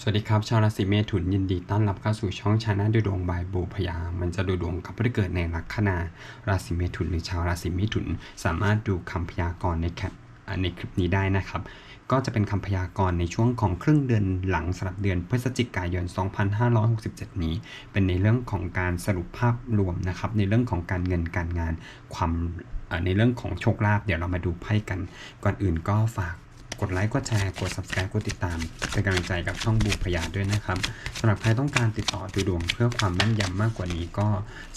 สวัสดีครับ ชาวราศีเมถุนยินดีต้อนรับเข้าสู่ช่องชาแนลดูดวงบายบูพยา มันจะดูดวงกับผู้ที่เกิดในลัคนาราศีเมถุนหรือชาวราศีเมถุน สามารถดูคำพยากรณ์ในแคปในคลิปนี้ได้นะครับ ก็จะเป็นคำพยากรณ์ในช่วงของครึ่งเดือนหลังสำหรับเดือนพฤศจิกายน 2567 นี้ เป็นในเรื่องของการสรุปภาพรวมนะครับ ในเรื่องของการเงินการงานความในเรื่องของโชคลาภเดี๋ยวเรามาดูไพ่กัน ก่อนอื่นก็ฝาก กดไลค์ กดแชร์ กด subscribe กดติดตาม เป็นกำลังใจกับช่องบูพยาด้วยนะครับสำหรับใครต้องการติดต่อดูดวงเพื่อความแม่นยำมากกว่านี้ก็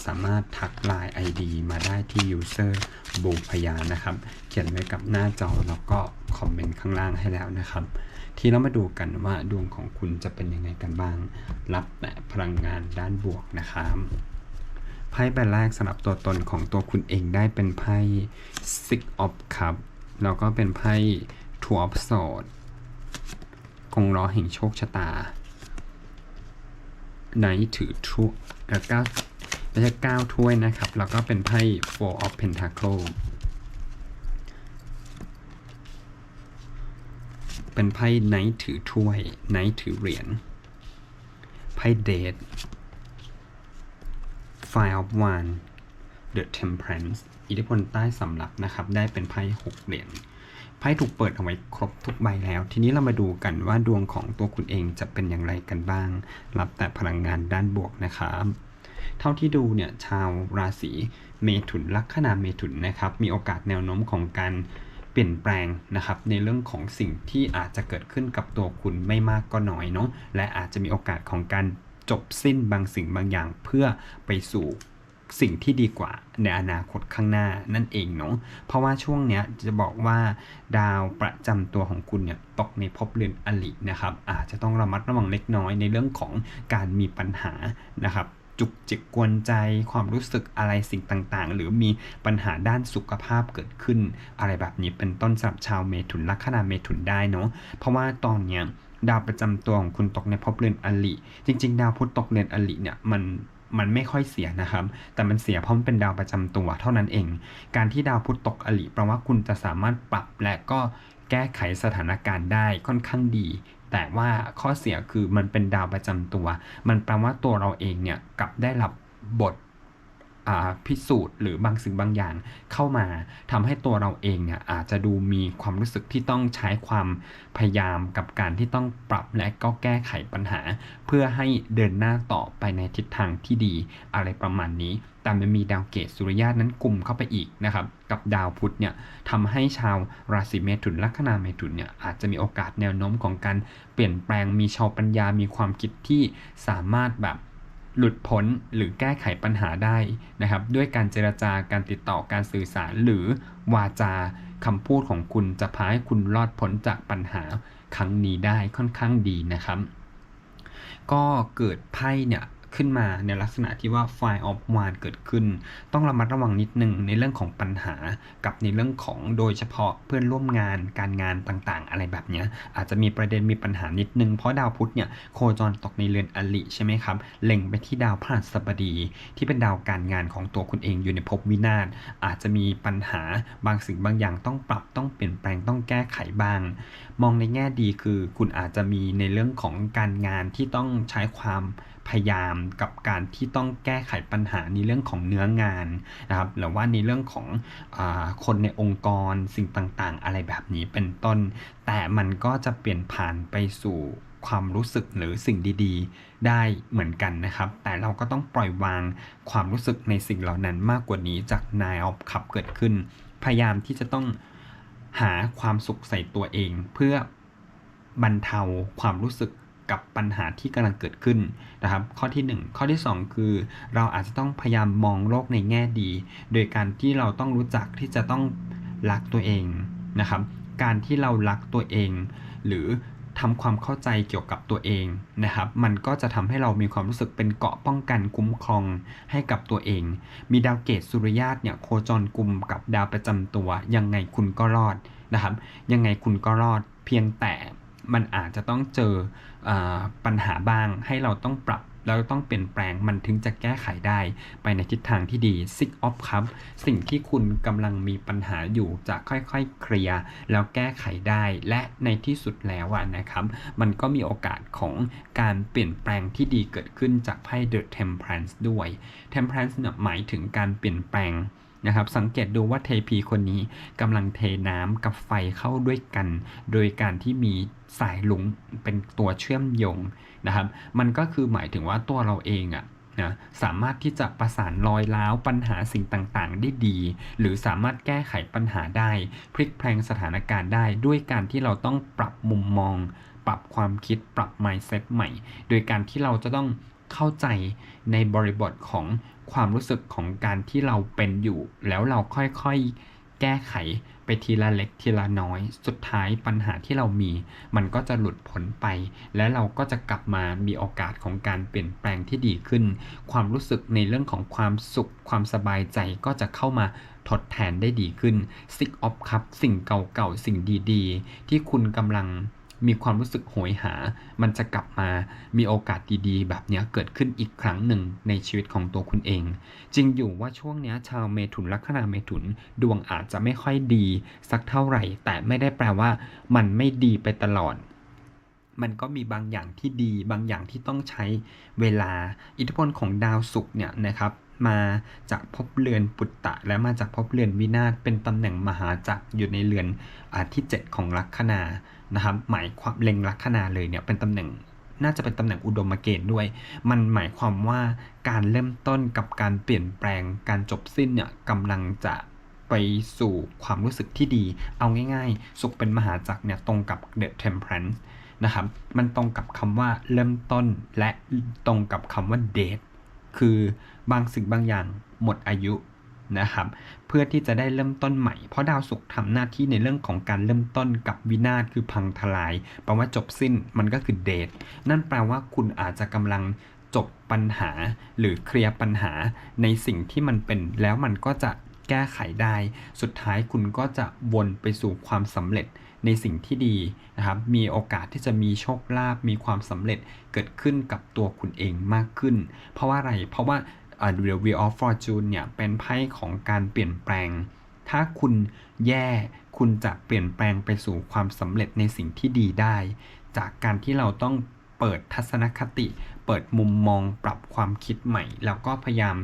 สามารถทักไลน์ ID มาได้ที่ user บูพยานะครับ เขียนไว้กับหน้าจอแล้วก็คอมเมนต์ข้างล่างให้แล้วนะครับ ทีเรามาดูกันว่าดวงของคุณจะเป็นยังไงกันบ้าง รับแต่พลังงานด้านบวกนะครับไพ่ใบแรกสำหรับตัวตนของตัวคุณเองได้เป็นไพ่ Six of Cup แล้วก็เป็นไพ่ Two of Swords กงล้อแห่งโชคชะตาไนท์ถือถ้วยแล้วก็ไม่ใช่เก้าถ้วยนะครับ แล้วก็เป็นไพ่ Four of Pentacle เป็นไพ่ไนท์ถือถ้วยไนท์ถือเหรียญไพ่เดท Five of Wands The Temperance อิทธิพลใต้สำรับนะครับ ได้เป็นไพ่หกเหรียญ ไพ่ถูกเปิดเอาไว้ครบทุกใบแล้ว ทีนี้เรามาดูกันว่าดวงของตัวคุณเองจะเป็นอย่างไรกันบ้าง รับแต่พลังงานด้านบวกนะครับเท่าที่ดูเนี่ยชาวราศีเมถุนลัคนาเมถุนนะครับมีโอกาสแนวโน้มของการเปลี่ยนแปลงนะครับในเรื่องของสิ่งที่อาจจะเกิดขึ้นกับตัวคุณไม่มากก็น้อยเนาะและอาจจะมีโอกาสของการจบสิ้นบางสิ่งบางอย่างเพื่อไปสู่ สิ่งที่ดีกว่าในอนาคตข้างหน้านั่นเองเนาะเพราะว่าช่วงเนี้ยจะบอกว่าดาวประจำตัวของคุณเนี่ยตกในภพเรือนอลินะครับ อาจจะต้องระมัดระวังเล็กน้อยในเรื่องของการมีปัญหานะครับจุกจิกกวนใจความรู้สึกอะไรสิ่งต่างๆ หรือมีปัญหาด้านสุขภาพเกิดขึ้น อะไรแบบนี้เป็นต้นสำหรับชาวเมถุนลัคนาเมถุนได้เนาะเพราะว่าตอนเนี้ยดาวประจำตัวของคุณตกในภพเรือนอลิจริง ๆ ดาวพุธตกเรือนอลิเนี่ยมัน มันไม่ค่อยเสียนะครับ แต่มันเสียเพราะมันเป็นดาวประจำตัวเท่านั้นเอง การที่ดาวพุธตกอลิแปลว่าคุณจะสามารถปรับและก็แก้ไขสถานการณ์ได้ค่อนข้างดี แต่ว่าข้อเสียคือมันเป็นดาวประจำตัว มันแปลว่าตัวเราเองเนี่ยกลับได้รับบท พิสูจน์หรือบางสิ่งบางอย่างเข้ามาทำให้ตัวเราเองเนี่ยอาจจะดูมีความรู้สึกที่ต้องใช้ความพยายามกับการที่ต้องปรับและก็แก้ไขปัญหา เพื่อให้เดินหน้าต่อไปในทิศทางที่ดีอะไรประมาณนี้แต่มันมีดาวเกตสุริยะนั้นกลุ่มเข้าไปอีกนะครับ กับดาวพุธเนี่ยทำให้ชาวราศีเมถุนลัคนาเมถุนเนี่ยอาจจะมีโอกาสแนวโน้มของการเปลี่ยนแปลงมีชาวปัญญามีความคิดที่สามารถแบบ หลุดพ้นหรือแก้ไขปัญหาได้นะครับ ด้วยการเจรจาการติดต่อการสื่อสารหรือวาจาคำพูดของคุณจะพาให้คุณรอดพ้นจากปัญหาครั้งนี้ได้ค่อนข้างดีนะครับ ก็เกิดไพ่เนี่ย ขึ้นมาในลักษณะที่ว่า Fire of w a n เกิดขึ้น ต้องระมัดระวังนิดนึงในเรื่องของปัญหา กับในเรื่องของโดยเฉพาะเพื่อนร่วมงานการงานต่างๆ อะไรแบบนี้อาจจะมีประเด็นมีปัญหานิดนึง เพราะดาวพุธเนี่ยโคจรตกในเรือนอลิใช่ไหมครับ เล็งไปที่ดาวพฤหัสบดี ที่เป็นดาวการงานของตัวคุณเองอยู่ในภพวินาศอาจจะมีปัญหาบางสิ่งบางอย่างต้องปรับต้องเปลี่ยนแปลงต้องแก้ไขบ้าง มองในแง่ดีคือคุณอาจจะมีในเรื่องของการงานที่ต้องใช้ความ พยายามกับการที่ต้องแก้ไขปัญหาในเรื่องของเนื้องานนะครับหรือว่าในเรื่องของอคนในองค์กรสิ่งต่างๆ อะไรแบบนี้เป็นต้น แต่มันก็จะเปลี่ยนผ่านไปสู่ความรู้สึกหรือสิ่งดีๆ ได้เหมือนกันนะครับ แต่เราก็ต้องปล่อยวางความรู้สึกในสิ่งเหล่านั้นมากกว่านี้จากนายออฟขับเกิดขึ้น พยายามที่จะต้องหาความสุขใส่ตัวเอง เพื่อบรรเทาความรู้สึก กับปัญหาที่กำลังเกิดขึ้นนะครับ ข้อที่ 1 ข้อที่ 2 คือ เราอาจจะต้องพยายามมองโลกในแง่ดี โดยการที่เราต้องรู้จักที่จะต้องรักตัวเองนะครับ การที่เรารักตัวเอง หรือทำความเข้าใจเกี่ยวกับตัวเองนะครับ มันก็จะทำให้เรามีความรู้สึกเป็นเกราะป้องกันคุ้มครองให้กับตัวเอง มีดาวเกตสุริยาตเนี่ยโคจรกลุ่มกับดาวประจำตัว ยังไงคุณก็รอดนะครับ ยังไงคุณก็รอด เพียงแต่ มันอาจจะต้องเจออปัญหาบ้างให้เราต้องปรับแล้วต้องเปลี่ยนแปลงมันถึงจะแก้ไขได้ไปในทิศทางที่ดี Six of ครับ สิ่งที่คุณกำลังมีปัญหาอยู่จะค่อยๆ เคลียร์แล้วแก้ไขได้ และในที่สุดแล้วนะครับ มันก็มีโอกาสของการเปลี่ยนแปลงที่ดีเกิดขึ้นจากไพ่ The Temperance ด้วย Temperance เนี่ยหมายถึงการเปลี่ยนแปลง นะครับ สังเกตดูว่าเทพีคนนี้กำลังเทน้ำกับไฟเข้าด้วยกัน โดยการที่มีสายลุงเป็นตัวเชื่อมโยงนะครับ มันก็คือหมายถึงว่าตัวเราเองอะนะสามารถที่จะประสานรอยร้าวปัญหาสิ่งต่างๆ ได้ดี หรือสามารถแก้ไขปัญหาได้ พลิกแพลงสถานการณ์ได้ ด้วยการที่เราต้องปรับมุมมอง ปรับความคิดปรับ mindset ใหม่ โดยการที่เราจะต้องเข้าใจในบริบทของ ความรู้สึกของการที่เราเป็นอยู่ แล้วเราค่อยๆแก้ไขไปทีละเล็กทีละน้อย สุดท้ายปัญหาที่เรามี มันก็จะหลุดพ้นไป และเราก็จะกลับมามีโอกาสของการเปลี่ยนแปลงที่ดีขึ้น ความรู้สึกในเรื่องของความสุข ความสบายใจก็จะเข้ามาทดแทนได้ดีขึ้น Six of ครับ สิ่งเก่าๆ สิ่งดีๆ ที่คุณกำลัง มีความรู้สึกโหยหา มันจะกลับมามีโอกาสดีๆ แบบนี้เกิดขึ้นอีกครั้งหนึ่งในชีวิตของตัวคุณเอง จริงอยู่ว่าช่วงนี้ชาวเมถุนลัคนาเมถุนดวงอาจจะไม่ค่อยดีสักเท่าไหร่ แต่ไม่ได้แปลว่า มันไม่ดีไปตลอดมันก็มีบางอย่างที่ดีบางอย่างที่ต้องใช้เวลาอิทธิพลของดาวศุกร์เนี่ยนะครับ มาจากภพเรือนปุตตะ และมาจากภพเรือนวินาศเป็นตำแหน่งมหาจักรอยู่ในเรือนอที่ 7 ของลัคนานะครับหมายความเล็งลัคนาเลยเนี่ยเป็นตำแหน่งน่าจะเป็นตำแหน่งอุดมเกณฑ์ด้วย มันหมายความว่าการเริ่มต้นกับการเปลี่ยนแปลงการจบสิ้นเนี่ยกำลังจะไปสู่ความรู้สึกที่ดี เอาง่ายๆ สุขเป็นมหาจักรเนี่ยตรงกับ The Temperance นะครับ มันตรงกับคำว่าเริ่มต้นและตรงกับคำว่า date คือ บางสิ่งบางอย่างหมดอายุนะครับ เพื่อที่จะได้เริ่มต้นใหม่ เพราะดาวศุกร์ทำหน้าที่ในเรื่องของการเริ่มต้นกับวินาศคือพังทลายแปลว่าจบสิ้นมันก็คือเดทนั่นแปลว่าคุณอาจจะกำลังจบปัญหา หรือเคลียร์ปัญหาในสิ่งที่มันเป็นแล้วมันก็จะแก้ไขได้ สุดท้ายคุณก็จะวนไปสู่ความสำเร็จในสิ่งที่ดีนะครับ มีโอกาสที่จะมีโชคลาภ มีความสำเร็จเกิดขึ้นกับตัวคุณเองมากขึ้น เพราะว่าอะไร เพราะว่า The Wheel of Fortune เนี่ยเป็นไพ่ของการเปลี่ยนแปลง ถ้าคุณแย่คุณจะเปลี่ยนแปลงไปสู่ความสำเร็จในสิ่งที่ดีได้ จากการที่เราต้องเปิดทัศนคติ เปิดมุมมองปรับความคิดใหม่ แล้วก็พยายาม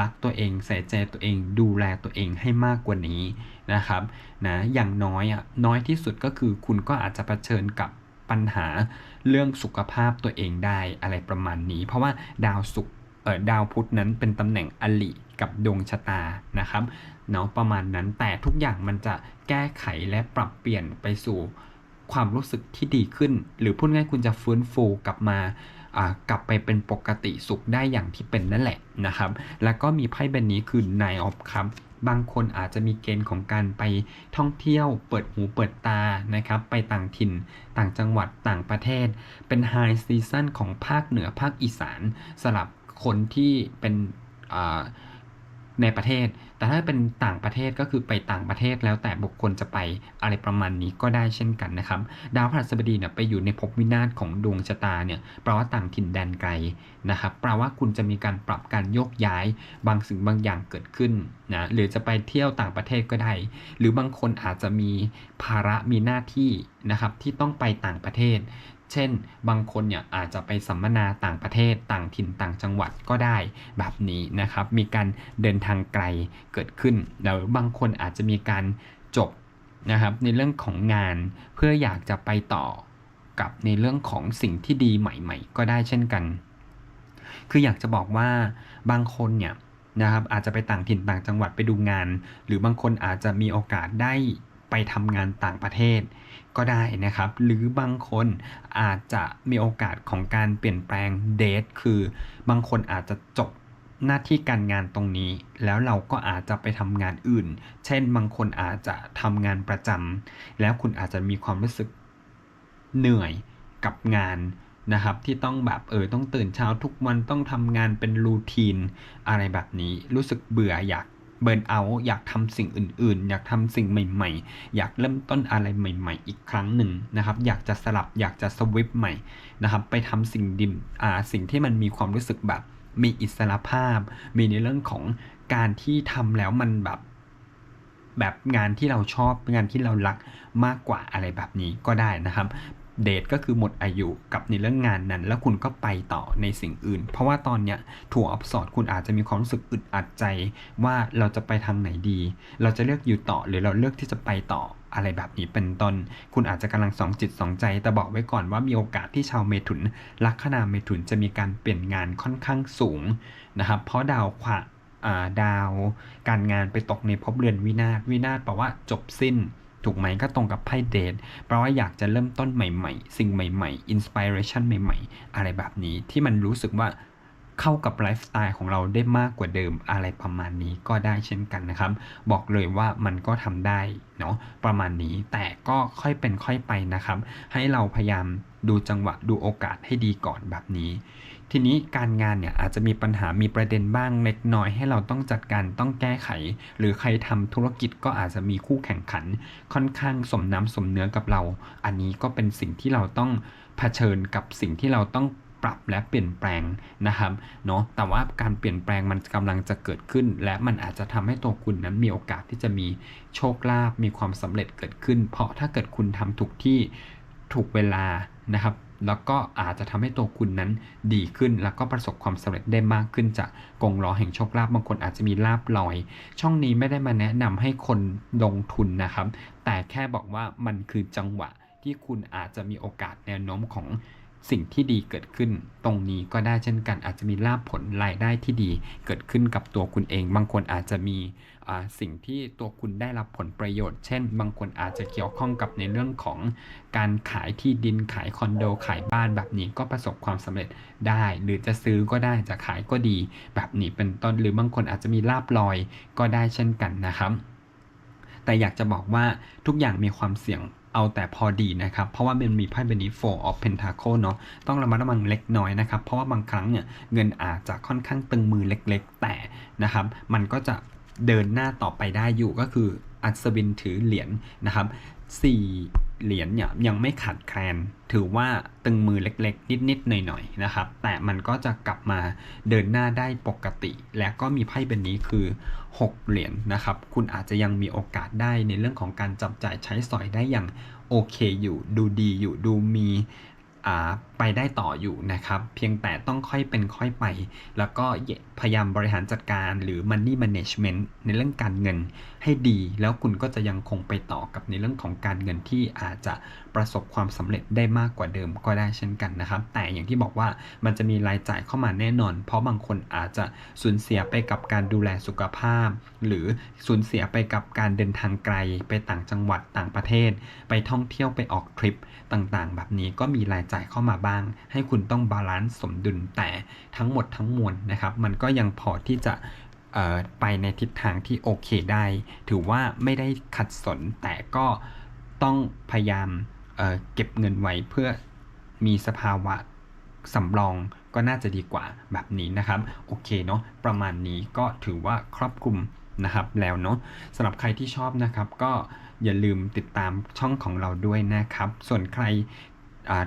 รักตัวเอง ใส่ใจตัวเอง ดูแลตัวเองให้มากกว่านี้นะครับนะอย่างน้อยอะน้อยที่สุดก็คือคุณก็อาจจะเผชิญกับปัญหาเรื่องสุขภาพตัวเองได้อะไรประมาณนี้ เพราะว่าดาวศุกร์ ดาวพุธนั้นเป็นตำแหน่งอลิกับดวงชะตานะครับเนาะประมาณนั้นแต่ทุกอย่างมันจะแก้ไขและปรับเปลี่ยนไปสู่ความรู้สึกที่ดีขึ้น หรือพูดง่ายคุณจะฟื้นฟูกลับมากลับไปเป็นปกติสุขได้อย่างที่เป็นนั่นแหละนะครับ แล้วก็มีไพ่ใบนี้คือ Nine of ครับ บางคนอาจจะมีเกณฑ์ของการไปท่องเที่ยว เปิดหูเปิดตานะครับ ไปต่างถิ่น ต่างจังหวัดต่างประเทศ เป็นไฮซีซันของภาคเหนือภาคอีสานสลับ คนที่เป็นในประเทศ แต่ถ้าเป็นต่างประเทศก็คือไปต่างประเทศแล้วแต่บุคคลจะไปอะไรประมาณนี้ก็ได้เช่นกันนะครับ ดาวพฤหัสบดีเนี่ยไปอยู่ในภพวินาศของดวงชะตาเนี่ยแปลว่าต่างถิ่นแดนไกลนะครับแปลว่าคุณจะมีการปรับการโยกย้ายบางสิ่งบางอย่างเกิดขึ้นนะหรือจะไปเที่ยวต่างประเทศก็ได้ หรือบางคนอาจจะมีภาระมีหน้าที่นะครับที่ต้องไปต่างประเทศ เช่น บางคนเนี่ยอาจจะไปสัมมนาต่างประเทศต่างถิ่นต่างจังหวัดก็ได้แบบนี้นะครับ มีการเดินทางไกลเกิดขึ้น แล้วบางคนอาจจะมีการจบนะครับในเรื่องของงานเพื่ออยากจะไปต่อกับในเรื่องของสิ่งที่ดีใหม่ ๆ ก็ได้เช่นกัน คืออยากจะบอกว่าบางคนเนี่ยนะครับอาจจะไปต่างถิ่นต่างจังหวัดไปดูงาน หรือบางคนอาจจะมีโอกาสได้ ไปทำงานต่างประเทศก็ได้นะครับ หรือบางคนอาจจะมีโอกาสของการเปลี่ยนแปลงเดทคือบางคนอาจจะจบหน้าที่การงานตรงนี้ แล้วเราก็อาจจะไปทำงานอื่น เช่น บางคนอาจจะทำงานประจำแล้วคุณอาจจะมีความรู้สึกเหนื่อยกับงานนะครับที่ต้องแบบเออต้องตื่นเช้าทุกวันต้องทำงานเป็นรูทีนอะไรแบบนี้ รู้สึกเบื่ออยาก เบิร์นเอาอยากทำสิ่งอื่นๆ อยากทำสิ่งใหม่ ๆ อยากเริ่มต้นอะไรใหม่ ๆ อีกครั้งหนึ่งนะครับ อยากจะสลับอยากจะสวิปใหม่นะครับไปทำสิ่งดิมอ่าสิ่งที่มันมีความรู้สึกแบบมีอิสระภาพ มีในเรื่องของการที่ทำแล้วมันแบบแบบงานที่เราชอบงานที่เรารักมากกว่าอะไรแบบนี้ก็ได้นะครับ เดทก็คือหมดอายุกับในเรื่องงานนั้น แล้วคุณก็ไปต่อในสิ่งอื่น เพราะว่าตอนเนี้ยถั่วอับสอดคุณอาจจะมีความรู้สึกอึดอัดใจว่าเราจะไปทางไหนดี เราจะเลือกอยู่ต่อหรือเราเลือกที่จะไปต่ออะไรแบบนี้เป็นต้น คุณอาจจะกำลังสองจิตสองใจ แต่บอกไว้ก่อนว่ามีโอกาสที่ชาวเมถุน ลัคนาเมถุนจะมีการเปลี่ยนงานค่อนข้างสูงนะครับ เพราะดาวขวาอ่าดาวการงานไปตกในภพเรือนวินาศวินาศแปลว่าจบสิ้น ถูกไหมก็ตรงกับไพ่เดทแปลว่าอยากจะเริ่มต้นใหม่ๆ สิ่งใหม่ๆอินสปิเรชันใหม่ๆ อะไรแบบนี้ที่มันรู้สึกว่าเข้ากับไลฟ์สไตล์ของเราได้มากกว่าเดิมอะไรประมาณนี้ก็ได้เช่นกันนะครับ บอกเลยว่ามันก็ทำได้เนาะประมาณนี้แต่ก็ค่อยเป็นค่อยไปนะครับ ให้เราพยายามดูจังหวะดูโอกาสให้ดีก่อนแบบนี้ ทีนี้การงานเนี่ยอาจจะมีปัญหามีประเด็นบ้างเล็กน้อยให้เราต้องจัดการต้องแก้ไข หรือใครทำธุรกิจก็อาจจะมีคู่แข่งขัน ค่อนข้างสมน้ำสมเนื้อกับเรา อันนี้ก็เป็นสิ่งที่เราต้องเผชิญกับสิ่งที่เราต้องปรับและเปลี่ยนแปลงนะครับเนาะแต่ว่าการเปลี่ยนแปลงมันกำลังจะเกิดขึ้น และมันอาจจะทำให้ตัวคุณนั้นมีโอกาสที่จะมีโชคลาภมีความสำเร็จเกิดขึ้น เพราะถ้าเกิดคุณทำถูกที่ถูกเวลานะครับ แล้วก็อาจจะทำให้ตัวคุณนั้นดีขึ้น แล้วก็ประสบความสำเร็จได้มากขึ้นจากกงล้อแห่งโชคลาภบางคนอาจจะมีลาบลอย ช่องนี้ไม่ได้มาแนะนำให้คนลงทุนนะครับ แต่แค่บอกว่ามันคือจังหวะที่คุณอาจจะมีโอกาสแนวโน้มของสิ่งที่ดีเกิดขึ้น ตรงนี้ก็ได้เช่นกันอาจจะมีลาบผลรายได้ที่ดีเกิดขึ้นกับตัวคุณเอง บางคนอาจจะมี สิ่งที่ตัวคุณได้รับผลประโยชน์ เช่น บางคนอาจจะเกี่ยวข้องกับในเรื่องของการขายที่ดินขายคอนโดขายบ้านแบบนี้ก็ประสบความสำเร็จได้ หรือจะซื้อก็ได้จะขายก็ดี แบบนี้เป็นต้นหรือบางคนอาจจะมีลาบลอยก็ได้เช่นกันนะครับแต่อยากจะบอกว่าทุกอย่างมีความเสี่ยงเอาแต่พอดีนะครับ เพราะว่ามันมีไพ่ใบนี้ Four of Pentacle เนาะต้องระมัดระวังเล็กน้อยนะครับ เพราะว่าบางครั้งเนี่ยเงินอาจจะค่อนข้างตึงมือเล็กๆ แต่นะครับ มันก็จะ เดินหน้าต่อไปได้อยู่ก็คืออัศวินถือเหรียญนะครับสี่เหรียญเนี่ยยังไม่ขาดแคลนถือว่าตึงมือเล็กๆ นิดๆหน่อยๆนะครับ แต่มันก็จะกลับมาเดินหน้าได้ปกติ และก็มีไพ่ใบนนี้คือ 6 เหรียญนะครับ คุณอาจจะยังมีโอกาสได้ในเรื่องของการจับจ่ายใช้สอยได้อย่างโอเคอยู่ ดูดีอยู่ดูมีอ่า ไปได้ต่ออยู่นะครับ เพียงแต่ต้องค่อยเป็นค่อยไป แล้วก็พยายามบริหารจัดการหรือ money management ในเรื่องการเงินให้ดี แล้วคุณก็จะยังคงไปต่อกับในเรื่องของการเงินที่อาจจะประสบความสำเร็จได้มากกว่าเดิมก็ได้เช่นกันนะครับ แต่อย่างที่บอกว่ามันจะมีรายจ่ายเข้ามาแน่นอน เพราะบางคนอาจจะสูญเสียไปกับการดูแลสุขภาพ หรือสูญเสียไปกับการเดินทางไกล ไปต่างจังหวัดต่างประเทศ ไปท่องเที่ยวไปออกทริปต่างๆ แบบนี้ก็มีรายจ่ายเข้ามาบ้างให้คุณต้องบาลานซ์สมดุลแต่ทั้งหมดทั้งมวลนะครับ มันก็ยังพอที่จะไปในทิศทางที่โอเคได้ ถือว่าไม่ได้ขัดสนแต่ก็ต้องพยายามเเก็บเงินไว้เพื่อมีสภาวะสำรองก็น่าจะดีกว่าแบบนี้นะครับ โอเคเนาะประมาณนี้ก็ถือว่าครอบคลุมนะครับแล้วเนาะสำหรับใครที่ชอบนะครับ ก็อย่าลืมติดตามช่องของเราด้วยนะครับ ส่วนใคร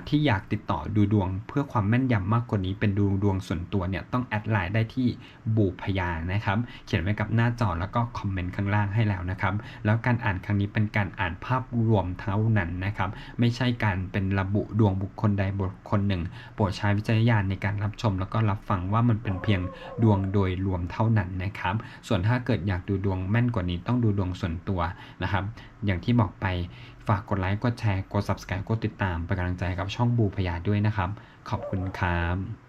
ที่อยากติดต่อดูดวงเพื่อความแม่นยำมากกว่านี้เป็นดูดวงส่วนตัวเนี่ยต้องแอดไลน์ได้ที่บูพยานะครับ เขียนไว้กับหน้าจอแล้วก็คอมเมนต์ข้างล่างให้แล้วนะครับ แล้วการอ่านครั้งนี้เป็นการอ่านภาพรวมเท่านั้นนะครับ ไม่ใช่การเป็นระบุดวงบุคคลใดบุคคลหนึ่ง โปรดใช้วิจารณญาณในการรับชม แล้วก็รับฟังว่ามันเป็นเพียงดวงโดยรวมเท่านั้นนะครับ ส่วนถ้าเกิดอยากดูดวงแม่นกว่านี้ต้องดูดวงส่วนตัวนะครับ อย่างที่บอกไป ฝากกดไลค์ กดแชร์ กด subscribe กดติดตามเป็นกำลังใจกับช่องบูพยาด้วยนะครับ ขอบคุณครับ